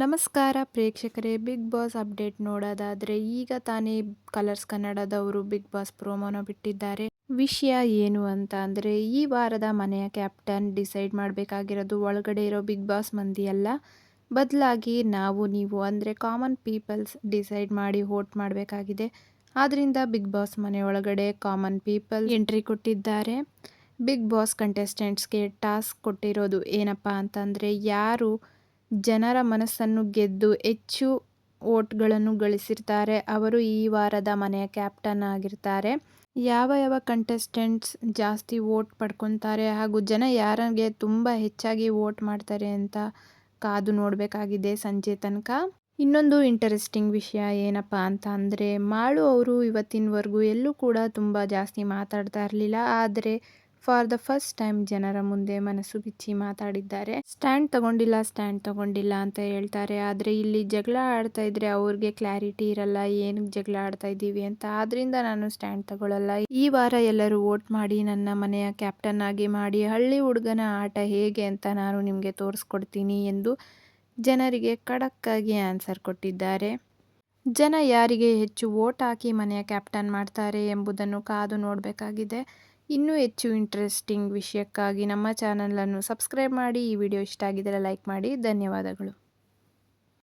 ನಮಸ್ಕಾರ ಪ್ರೇಕ್ಷಕರೇ big boss update ನೋಡೋದಾದರೆ ಈಗ ತಾನೇ ಕಲರ್ಸ್ ಕನ್ನಡದವರು ಬಿಗ್ ಬಾಸ್ ಪ್ರೋಮೋನ ಬಿಟ್ಟಿದ್ದಾರೆ. ವಿಷಯ ಏನು ಅಂತ ಅಂದರೆ ಈ ವಾರದ ಮನೆಯ ಕ್ಯಾಪ್ಟನ್ ಡಿಸೈಡ್ ಮಾಡಬೇಕಾಗಿರೋದು ಒಳಗಡೆ ಇರೋ ಬಿಗ್ ಬಾಸ್ ಮಂದಿ ಅಲ್ಲ. ಬದಲಾಗಿ ನಾವು, ನೀವು ಅಂದರೆ ಕಾಮನ್ ಪೀಪಲ್ಸ್ ಡಿಸೈಡ್ ಮಾಡಿ ವೋಟ್ ಮಾಡಬೇಕಾಗಿದೆ. ಆದ್ದರಿಂದ ಬಿಗ್ ಬಾಸ್ ಮನೆ ಒಳಗಡೆ ಕಾಮನ್ ಪೀಪಲ್ ಎಂಟ್ರಿ ಕೊಟ್ಟಿದ್ದಾರೆ. ಬಿಗ್ ಬಾಸ್ ಕಂಟೆಸ್ಟೆಂಟ್ಸ್ಗೆ ಟಾಸ್ಕ್ ಕೊಟ್ಟಿರೋದು ಏನಪ್ಪ ಅಂತಂದರೆ ಯಾರು ಜನರ ಮನಸ್ಸನ್ನು ಗೆದ್ದು ಹೆಚ್ಚು ಓಟ್ಗಳನ್ನು ಗಳಿಸಿರ್ತಾರೆ. ಅವರು ಈ ವಾರದ ಮನೆಯ ಕ್ಯಾಪ್ಟನ್ ಆಗಿರ್ತಾರೆ. ಯಾವ ಯಾವ ಕಂಟೆಸ್ಟೆಂಟ್ಸ್ ಜಾಸ್ತಿ ವೋಟ್ ಪಡ್ಕೊತಾರೆ ಹಾಗೂ ಜನ ಯಾರಿಗೆ ತುಂಬ ಹೆಚ್ಚಾಗಿ ವೋಟ್ ಮಾಡ್ತಾರೆ ಅಂತ ಕಾದು ನೋಡಬೇಕಾಗಿದೆ ಸಂಜೆ ತನಕ. ಇನ್ನೊಂದು ಇಂಟರೆಸ್ಟಿಂಗ್ ವಿಷಯ ಏನಪ್ಪ ಅಂತ ಅಂದರೆ ಮಾಳು ಅವರು ಇವತ್ತಿನವರೆಗೂ ಎಲ್ಲೂ ಕೂಡ ತುಂಬ ಜಾಸ್ತಿ ಮಾತಾಡ್ತಾ ಇರಲಿಲ್ಲ. ಆದರೆ ಫಾರ್ ದ ಫಸ್ಟ್ ಟೈಮ್ ಜನರ ಮುಂದೆ ಮನಸ್ಸು ಬಿಚ್ಚಿ ಮಾತಾಡಿದ್ದಾರೆ. ಸ್ಟ್ಯಾಂಡ್ ತಗೊಂಡಿಲ್ಲ ಸ್ಟ್ಯಾಂಡ್ ತಗೊಂಡಿಲ್ಲ ಅಂತ ಹೇಳ್ತಾರೆ. ಆದರೆ ಇಲ್ಲಿ ಜಗಳ ಆಡ್ತಾ ಇದ್ರೆ ಅವ್ರಿಗೆ ಕ್ಲಾರಿಟಿ ಇರಲ್ಲ ಏನಕ್ಕೆ ಜಗಳ ಆಡ್ತಾ ಇದ್ದೀವಿ ಅಂತ. ಆದ್ರಿಂದ ನಾನು ಸ್ಟ್ಯಾಂಡ್ ತಗೊಳ್ಳಲ್ಲ ಈ ವಾರ ಎಲ್ಲರೂ ವೋಟ್ ಮಾಡಿ ನನ್ನ ಮನೆಯ ಕ್ಯಾಪ್ಟನ್ ಆಗಿ ಮಾಡಿ, ಹಳ್ಳಿ ಹುಡುಗನ ಆಟ ಹೇಗೆ ಅಂತ ನಾನು ನಿಮಗೆ ತೋರಿಸ್ಕೊಡ್ತೀನಿ ಎಂದು ಜನರಿಗೆ ಖಡಕ್ಕಾಗಿ ಆನ್ಸರ್ ಕೊಟ್ಟಿದ್ದಾರೆ. ಜನ ಯಾರಿಗೆ ಹೆಚ್ಚು ವೋಟ್ ಹಾಕಿ ಮನೆಯ ಕ್ಯಾಪ್ಟನ್ ಮಾಡ್ತಾರೆ ಎಂಬುದನ್ನು ಕಾದು ನೋಡಬೇಕಾಗಿದೆ. ಇನ್ನೂ ಹೆಚ್ಚು ಇಂಟ್ರೆಸ್ಟಿಂಗ್ ವಿಷಯಕ್ಕಾಗಿ ನಮ್ಮ ಚಾನಲನ್ನು ಸಬ್ಸ್ಕ್ರೈಬ್ ಮಾಡಿ ಈ ವಿಡಿಯೋ ಇಷ್ಟ ಆಗಿದ್ದರೆ ಲೈಕ್ ಮಾಡಿ. ಧನ್ಯವಾದಗಳು.